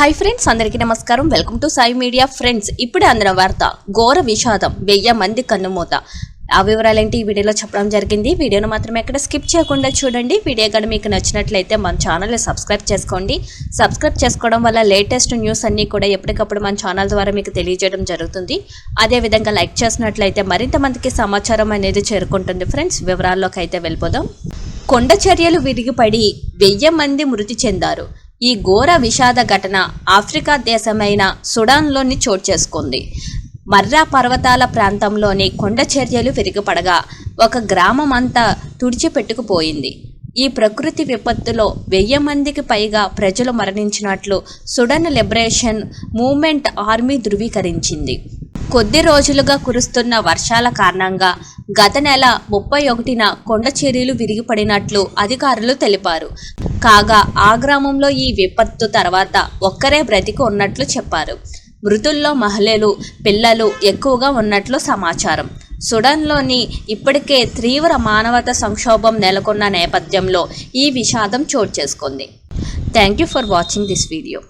Hi friends అందరికీ నమస్కారం. Welcome to Sai media friends ఇప్పుడే అందిన వార్త ఘోర విషాదం వెయ్యి మంది కన్నుమూత. ఆ వివరాలేంటి ఈ వీడియోలో చెప్పడం జరిగింది. వీడియోను మాత్రం ఎక్కడ స్కిప్ చేయకుండా చూడండి. వీడియో కానీ మీకు నచ్చినట్లయితే మన ఛానల్ని సబ్స్క్రైబ్ చేసుకోండి. సబ్స్క్రైబ్ చేసుకోవడం వల్ల లేటెస్ట్ న్యూస్ అన్నీ కూడా ఎప్పటికప్పుడు మన ఛానల్ ద్వారా మీకు తెలియజేయడం జరుగుతుంది. అదేవిధంగా లైక్ చేసినట్లయితే మరింత మందికి సమాచారం అనేది చేరుకుంటుంది. ఫ్రెండ్స్ వివరాల్లోకి అయితే వెళ్ళిపోదాం. కొండ చర్యలు విరిగిపడి వెయ్యి మంది మృతి చెందారు. ఈ ఘోర విషాద ఘటన ఆఫ్రికా దేశమైన సుడాన్లోని చోటు చేసుకుంది. మర్రా పర్వతాల ప్రాంతంలోని కొండ చర్యలు విరిగిపడగా ఒక గ్రామం అంతా తుడిచిపెట్టుకుపోయింది. ఈ ప్రకృతి విపత్తులో వెయ్యి మందికి పైగా ప్రజలు మరణించినట్లు సుడన్ లిబరేషన్ మూమెంట్ ఆర్మీ ధృవీకరించింది. కొద్ది రోజులుగా కురుస్తున్న వర్షాల కారణంగా గత నెల ముప్పై ఒకటిన కొండ చర్యలు విరిగిపడినట్లు అధికారులు తెలిపారు. కాగా ఆ గ్రామంలో ఈ విపత్తు తర్వాత ఒక్కరే బ్రతికి ఉన్నట్లు చెప్పారు. మృతుల్లో మహిళలు పిల్లలు ఎక్కువగా ఉన్నట్లు సమాచారం. సుడన్లోని ఇప్పటికే తీవ్ర మానవత సంక్షోభం నెలకొన్న నేపథ్యంలో ఈ విషాదం చోటు చేసుకుంది. Thank you for watching this video.